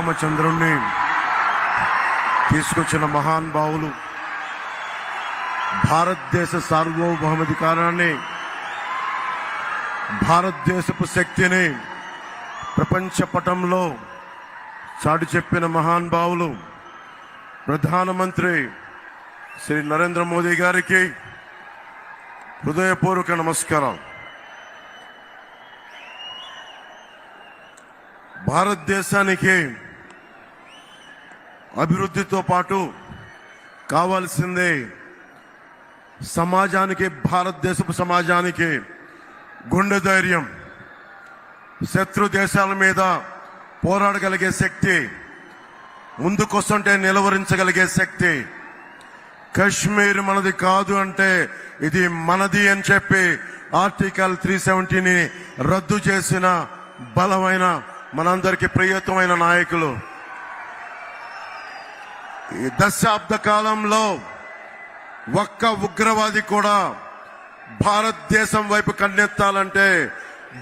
రామచంద్రుణ్ణి తీసుకొచ్చిన మహాన్ భావులు భారతదేశ సార్వభౌమాధికారాన్ని భారతదేశపు శక్తిని ప్రపంచ పటంలో చాటి చెప్పిన మహాన్ భావులు ప్రధానమంత్రి శ్రీ నరేంద్ర మోదీ గారికి హృదయపూర్వక నమస్కారం భారతదేశానికి అభివృద్ధితో పాటు కావాల్సిందే సమాజానికి భారతదేశపు సమాజానికి గుండె ధైర్యం. శత్రు దేశాల మీద పోరాడగలిగే శక్తి ముందుకొస్తుంటే నిలవరించగలిగే శక్తి. కశ్మీర్ మనది కాదు అంటే ఇది మనది అని చెప్పి ఆర్టికల్ త్రీ సెవెంటీని రద్దు చేసిన బలమైన మనందరికీ ప్రియతమైన నాయకులు. ఈ దశాబ్ద కాలంలో ఒక్క ఉగ్రవాది కూడా భారతదేశం వైపు కన్నెత్తాలంటే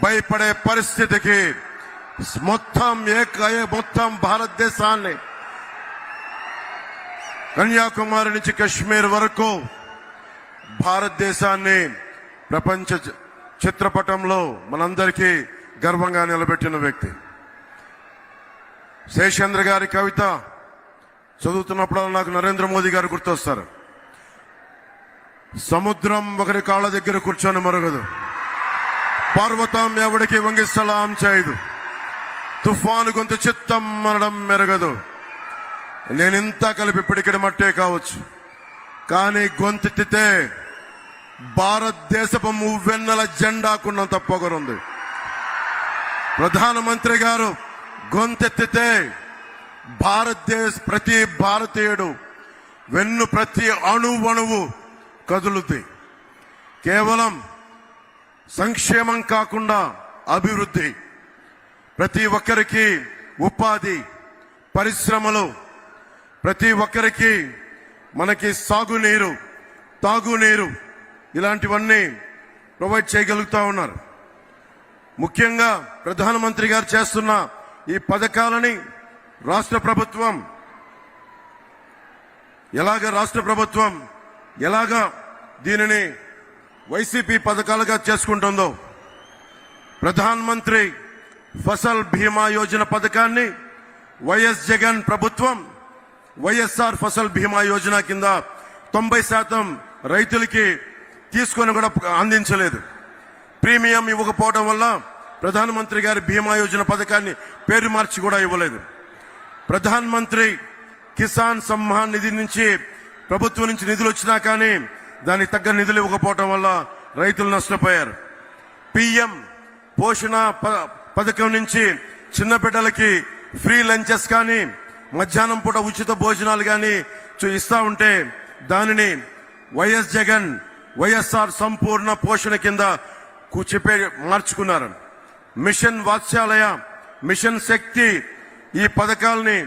భయపడే పరిస్థితికి మొత్తం ఏక మొత్తం భారతదేశాన్ని కన్యాకుమారి నుంచి కశ్మీర్ వరకు భారతదేశాన్ని ప్రపంచ చిత్రపటంలో మనందరికీ గర్వంగా నిలబెట్టిన వ్యక్తి. శేషేంద్ర గారి కవిత చదువుతున్నప్పుడు నాకు నరేంద్ర మోదీ గారు గుర్తొస్తారు. సముద్రం ఒకరి కాళ్ళ దగ్గర కూర్చొని మరగదు. పర్వతం ఎవడికి వంగి సలాం చేయదు. తుఫాను గొంతు చిత్తం మనడం మెరగదు. నేనింత కలిపి పిడికిడి మట్టే కావచ్చు. కానీ గొంతెత్తితే భారతదేశపు మువ్వెన్నెల జెండాకున్నంత పొగరుంది. ప్రధానమంత్రి గారు గొంతెత్తితే భారతదేశ ప్రతి భారతీయుడు వెన్ను ప్రతి అణువణువు కదులుద్ది. కేవలం సంక్షేమం కాకుండా అభివృద్ధి. ప్రతి ఒక్కరికి ఉపాధి పరిశ్రమలు ప్రతి ఒక్కరికి మనకి సాగునీరు తాగునీరు ఇలాంటివన్నీ ప్రొవైడ్ చేయగలుగుతా ఉన్నారు. ముఖ్యంగా ప్రధానమంత్రి గారు చేస్తున్న ఈ పథకాలని రాష్ట్ర ప్రభుత్వం. ఎలాగ రాష్ట్ర ప్రభుత్వం ఎలాగ దీనిని వైసీపీ పథకాలుగా చేసుకుంటుందో ప్రధాన్ మంత్రి ఫసల్ బీమా యోజన పథకాన్ని వైఎస్ జగన్ ప్రభుత్వం వైఎస్ఆర్ ఫసల్ బీమా యోజన కింద తొంభై శాతం రైతులకి తీసుకొని కూడా అందించలేదు. ప్రీమియం ఇవ్వకపోవడం వల్ల ప్రధానమంత్రి గారి బీమా యోజన పథకాన్ని పేరు మార్చి కూడా ఇవ్వలేదు. ప్రధాన్ మంత్రి కిసాన్ సమ్మాన్ నిధి నుంచి ప్రభుత్వం నుంచి నిధులు వచ్చినా కానీ దానికి తగ్గ నిధులు ఇవ్వకపోవటం వల్ల రైతులు నష్టపోయారు. పిఎం పోషణ ప- పథకం నుంచి చిన్న బిడ్డలకి ఫ్రీ లంచెస్ కానీ మధ్యాహ్నం పూట ఉచిత భోజనాలు కానీ ఇస్తా ఉంటే దానిని వైఎస్ జగన్ వైఎస్ఆర్ సంపూర్ణ పోషణ కింద చెప్పే మార్చుకున్నారు. మిషన్ వాత్స్యాలయ మిషన్ శక్తి ఈ పథకాల్ని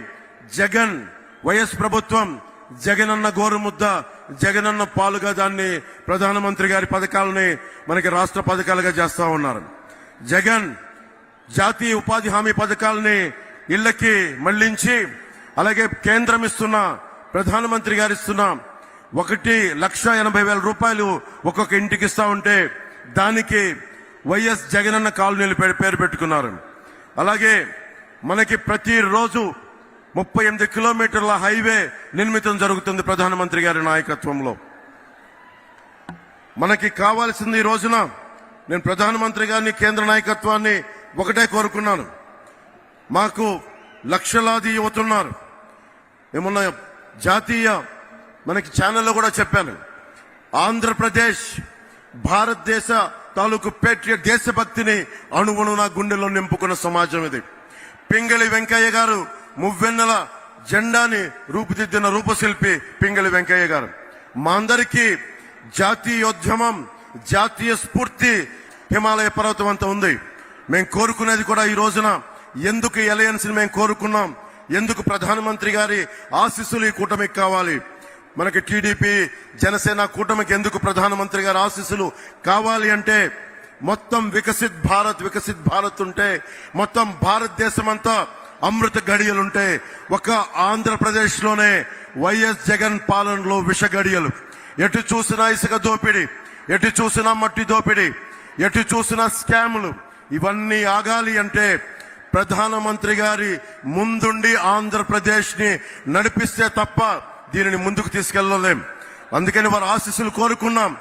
జగన్ వైఎస్ ప్రభుత్వం జగనన్న గోరుముద్ద జగనన్న పాలుగా దాన్ని ప్రధానమంత్రి గారి పథకాలని మనకి రాష్ట్ర పథకాలుగా చేస్తా ఉన్నారు. జగన్ జాతీయ ఉపాధి హామీ పథకాలని ఇళ్ళకి మళ్ళించి అలాగే కేంద్రం ఇస్తున్న ప్రధానమంత్రి గారు ఇస్తున్న ఒకటి లక్ష ఎనభై వేల రూపాయలు ఒక్కొక్క ఇంటికి ఇస్తా ఉంటే దానికి వైఎస్ జగనన్న కాలనీలు పేరు పెట్టుకున్నారు. అలాగే మనకి ప్రతిరోజు ముప్పై ఎనిమిది కిలోమీటర్ల హైవే నిర్మితం జరుగుతుంది ప్రధానమంత్రి గారి నాయకత్వంలో. మనకి కావాల్సింది ఈ రోజున నేను ప్రధానమంత్రి గారిని కేంద్ర నాయకత్వాన్ని ఒకటే కోరుకున్నాను. మాకు లక్షలాది యువతున్నారు ఏమన్నా జాతీయ మనకి ఛానల్లో కూడా చెప్పాను. ఆంధ్రప్రదేశ్ భారతదేశ తాలూకు పేట్రియట్ దేశభక్తిని అణువును నా గుండెలో నింపుకున్న సమాజం ఇది. పింగళి వెంకయ్య గారు మువ్వెన్నెల జెండాని రూపుదిద్దిన రూపశిల్పి పింగళి వెంకయ్య గారు. మా అందరికీ జాతీయోద్యమం జాతీయ స్ఫూర్తి హిమాలయ పర్వతం అంత ఉంది. మేము కోరుకునేది కూడా ఈ రోజున ఎందుకు ఎలయన్స్ని మేము కోరుకున్నాం? ఎందుకు ప్రధానమంత్రి గారి ఆశీస్సులు ఈ కూటమికి కావాలి? మనకి టీడీపీ జనసేన కూటమికి ఎందుకు ప్రధానమంత్రి గారి ఆశీస్సులు కావాలి అంటే మొత్తం వికసిత్ భారత్ వికసిత్ భారత్ ఉంటే మొత్తం భారతదేశం అంతా అమృత గడియలుంటే ఒక ఆంధ్రప్రదేశ్లోనే వైఎస్ జగన్ పాలనలో విష గడియలు ఎటు చూసినా ఇసుక దోపిడి ఎటు చూసినా మట్టి దోపిడి ఎటు చూసినా స్కాములు. ఇవన్నీ ఆగాలి అంటే ప్రధానమంత్రి గారి ముందుండి ఆంధ్రప్రదేశ్ని నడిపిస్తే తప్ప దీనిని ముందుకు తీసుకెళ్ళలేం. అందుకని వారి ఆశీస్సులు కోరుకున్నాం.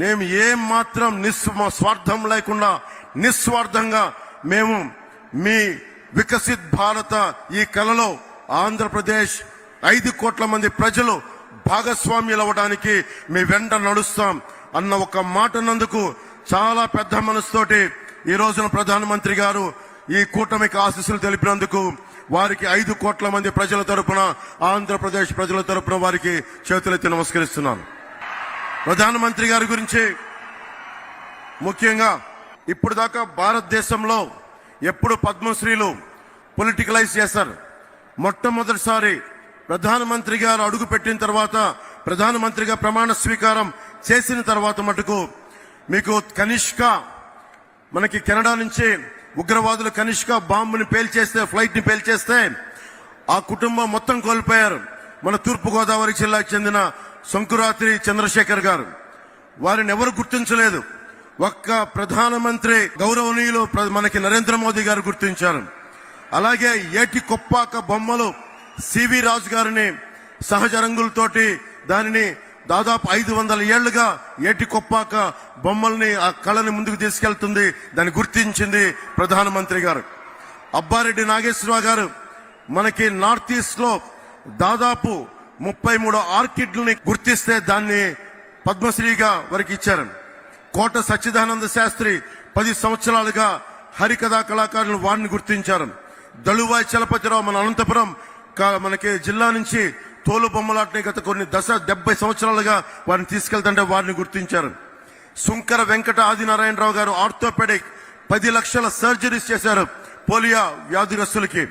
మేము ఏం మాత్రం నిస్ స్వార్థం లేకుండా నిస్వార్థంగా మేము మీ వికసిత్ భారత ఈ కలలో ఆంధ్రప్రదేశ్ ఐదు కోట్ల మంది ప్రజలు భాగస్వామ్యులు అవ్వడానికి మీ వెంట నడుస్తాం అన్న ఒక మాట నందుకు చాలా పెద్ద మనసుతోటి ఈ రోజున ప్రధానమంత్రి గారు ఈ కూటమికి ఆశీస్సులు తెలిపినందుకు వారికి ఐదు కోట్ల మంది ప్రజల తరపున ఆంధ్రప్రదేశ్ ప్రజల తరపున వారికి చేతులెత్తి నమస్కరిస్తున్నాను. ప్రధానమంత్రి గారి గురించి ముఖ్యంగా ఇప్పుడు దాకా భారతదేశంలో ఎప్పుడు పద్మశ్రీలు పొలిటికలైజ్ చేశారు? మొట్టమొదటిసారి ప్రధానమంత్రి గారు అడుగు పెట్టిన తర్వాత ప్రధానమంత్రిగా ప్రమాణ స్వీకారం చేసిన తర్వాత మటుకు మీకు కనిష్క మనకి కెనడా నుంచి ఉగ్రవాదులు కనిష్క బాంబుని పేల్చేస్తే ఫ్లైట్ని పేల్చేస్తే ఆ కుటుంబం మొత్తం కోల్పోయారు. మన తూర్పుగోదావరి జిల్లాకు చెందిన శంకురాత్రి చంద్రశేఖర్ గారు. వారిని ఎవరు గుర్తించలేదు. ఒక్క ప్రధానమంత్రి గౌరవనీయులు ప్ర- మనకి నరేంద్ర మోదీ గారు గుర్తించారు. అలాగే ఏటి కొప్పాక బొమ్మలు సివి రాజు గారిని సహజ రంగులతోటి దానిని దాదాపు ఐదు వందల ఏళ్ళుగా ఏటి కొప్పాక బొమ్మల్ని ఆ కళని ముందుకు తీసుకెళ్తుంది దాన్ని గుర్తించింది ప్రధానమంత్రి గారు. అబ్బారెడ్డి నాగేశ్వరరావు గారు మనకి నార్త్ ఈస్ట్లో దాదాపు ముప్పై మూడు ఆర్కిడ్లని గుర్తిస్తే దాన్ని పద్మశ్రీగా వారికి ఇచ్చారు. కోట సచ్చిదానంద శాస్త్రి పది సంవత్సరాలుగా హరికథా కళాకారులు వారిని గుర్తించారు. దళువాయి చలపతిరావు మన అనంతపురం మనకి జిల్లా నుంచి తోలు బొమ్మలాటని గత కొన్ని దశ డెబ్బై సంవత్సరాలుగా వారిని తీసుకెళ్తుంటే వారిని గుర్తించారు. సుంకర వెంకట ఆదినారాయణరావు గారు ఆర్థోపెడిక్ పది లక్షల సర్జరీస్ చేశారు పోలియో వ్యాధిగ్రస్తులకి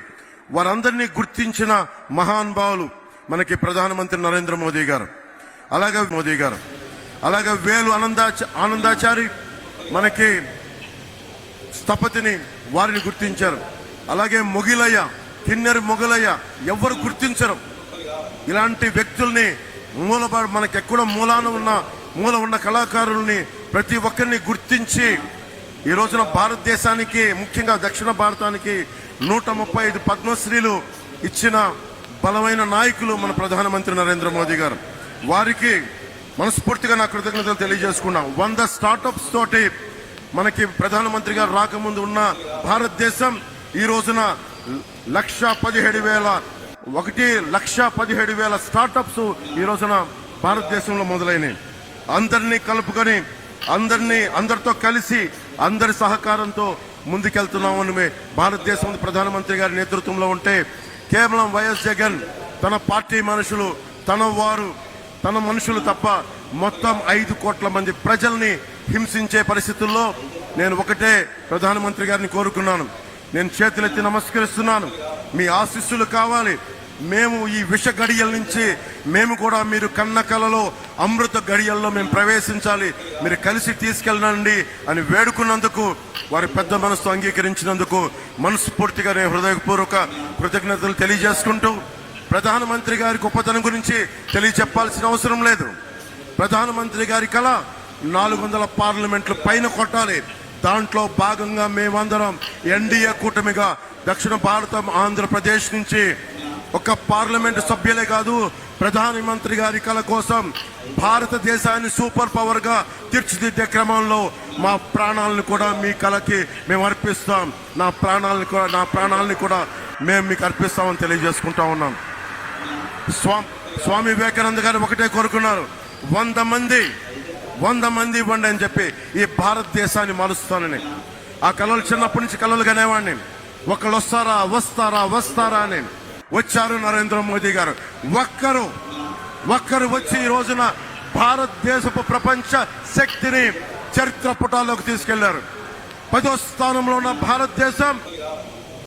వారందరినీ గుర్తించిన మహానుభావులు మనకి ప్రధానమంత్రి నరేంద్ర మోదీ గారు అలాగే మోదీ గారు అలాగే వేలు ఆనందా ఆనందాచారి మనకి స్థపతిని వారిని గుర్తించారు. అలాగే మొగిలయ్య కిన్నెర మొగలయ్య ఎవరు గుర్తించరు. ఇలాంటి వ్యక్తుల్ని మూల మనకి ఎక్కడ మూలాన ఉన్న మూల ఉన్న కళాకారుల్ని ప్రతి ఒక్కరిని గుర్తించి ఈ రోజున భారతదేశానికి ముఖ్యంగా దక్షిణ భారతానికి నూట ముప్పై ఐదు పద్మశ్రీలు ఇచ్చిన బలమైన నాయకులు మన ప్రధానమంత్రి నరేంద్ర మోదీ గారు. వారికి మనస్ఫూర్తిగా నా కృతజ్ఞతలు తెలియజేసుకున్నాం. వంద స్టార్టప్స్ తోటి మనకి ప్రధానమంత్రి గారు రాకముందు ఉన్న భారతదేశం ఈ రోజున లక్ష పదిహేడు వేల ఒకటి లక్ష పదిహేడు వేల స్టార్టప్స్ ఈ రోజున భారతదేశంలో మొదలైనవి. అందరినీ కలుపుకొని అందరినీ అందరితో కలిసి అందరి సహకారంతో ముందుకెళ్తున్నామని భారతదేశం ప్రధానమంత్రి గారి నేతృత్వంలో ఉంటే కేవలం వైఎస్ జగన్ తన పార్టీ మనుషులు తన వారు తన మనుషులు తప్ప మొత్తం ఐదు కోట్ల మంది ప్రజల్ని హింసించే పరిస్థితుల్లో నేను ఒకటే ప్రధానమంత్రి గారిని కోరుకున్నాను. నేను చేతులెత్తి నమస్కరిస్తున్నాను. మీ ఆశీస్సులు కావాలి. మేము ఈ విష గడియల నుంచి మేము కూడా మీరు కన్న కలలో అమృత గడియల్లో మేము ప్రవేశించాలి. మీరు కలిసి తీసుకెళ్ళండి అని వేడుకున్నందుకు వారి పెద్ద మనసు అంగీకరించినందుకు మనస్ఫూర్తిగా నేను హృదయపూర్వక కృతజ్ఞతలు తెలియజేసుకుంటూ ప్రధానమంత్రి గారి గొప్పతనం గురించి తెలియచెప్పాల్సిన అవసరం లేదు. ప్రధానమంత్రి గారి కళ నాలుగు వందల పార్లమెంట్లు పైన కొట్టాలి. దాంట్లో భాగంగా మేమందరం ఎన్డీఏ కూటమిగా దక్షిణ భారతం ఆంధ్రప్రదేశ్ నుంచి ఒక పార్లమెంట్ సభ్యులే కాదు ప్రధానమంత్రి గారి కళ కోసం భారతదేశాన్ని సూపర్ పవర్గా తీర్చిదిద్దే క్రమంలో మా ప్రాణాలను కూడా మీ కళకి మేము అర్పిస్తాం. నా ప్రాణాలను కూడా నా ప్రాణాలని కూడా మేము మీకు అర్పిస్తామని తెలియజేసుకుంటా ఉన్నాం. స్వామి స్వామి వివేకానంద గారు ఒకటే కోరుకున్నారు. వంద మంది వంద మంది ఇవ్వండి అని చెప్పి ఈ భారతదేశాన్ని మారుస్తానని. ఆ కళలు చిన్నప్పటి నుంచి కళలు కనేవాడిని ఒకళ్ళు వస్తారా వస్తారా వస్తారా అని. వచ్చారు నరేంద్ర మోదీ గారు. ఒక్కరు ఒక్కరు వచ్చి ఈ రోజున భారతదేశపు ప్రపంచ శక్తిని చరిత్ర పుటాల్లోకి తీసుకెళ్ళారు. పదో స్థానంలో ఉన్న భారతదేశం